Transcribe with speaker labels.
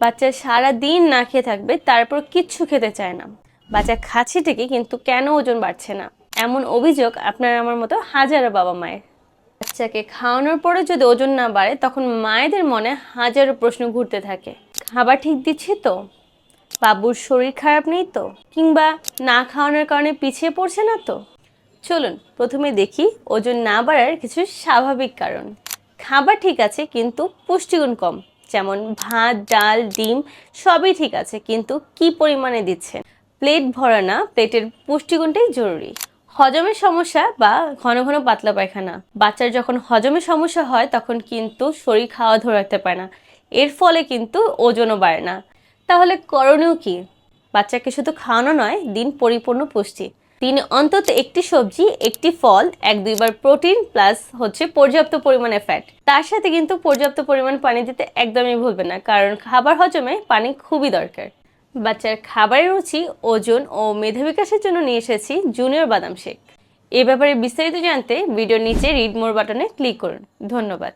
Speaker 1: বাচ্চা সারা দিন না খেয়ে থাকবে, তারপর কিচ্ছু খেতে চায় না। বাচ্চা খাচ্ছে ঠিকই কিন্তু কেন ওজন বাড়ছে না? এমন অভিযোগ আপনার আমার মতো হাজারো বাবা মায়ের। বাচ্চাকে খাওয়ানোর পরে যদি ওজন না বাড়ে, তখন মায়েদের মনে হাজারো প্রশ্ন ঘুরতে থাকে। খাবার ঠিক দিচ্ছি তো? বাবুর শরীর খারাপ নেই তো? কিংবা না খাওয়ানোর কারণে পিছিয়ে পড়ছে না তো? চলুন, প্রথমে দেখি ওজন না বাড়ার কিছু স্বাভাবিক কারণ। খাবার ঠিক আছে, কিন্তু পুষ্টিগুণ কম। যেমন ভাত, ডাল, ডিম, সবই ঠিক আছে, কিন্তু কি পরিমাণে দিচ্ছেন প্লেট ভরা না, প্লেটের পুষ্টিগুণটাই জরুরি। হজমের সমস্যা বা ঘন ঘন পাতলা পায়খানা। বাচ্চার যখন হজমের সমস্যা হয়, তখন কিন্তু শরীর খাওয়া ধরে রাখতে পারে না। এর ফলে কিন্তু ওজনও বাড়ে না। তাহলে করণীয় কি? বাচ্চাকে শুধু খাওয়ানো নয়, দিন পরিপূর্ণ পুষ্টি। দিনে অন্তত একটি সবজি, একটি ফল, এক দুইবার প্রোটিন প্লাস হচ্ছে পর্যাপ্ত পরিমাণে ফ্যাট তার সাথে কিন্তু পর্যাপ্ত পরিমাণ পানি দিতে একদমই ভুলবেন না, কারণ খাবার হজমে পানি খুবই দরকার। বাচ্চার খাবারের রুচি, ওজন ও মেধা বিকাশের জন্য নিয়ে এসেছি জুনিয়র বাদাম শেক। এ ব্যাপারে বিস্তারিত জানতে ভিডিওর নিচে রিড মোর বাটনে ক্লিক করুন। ধন্যবাদ।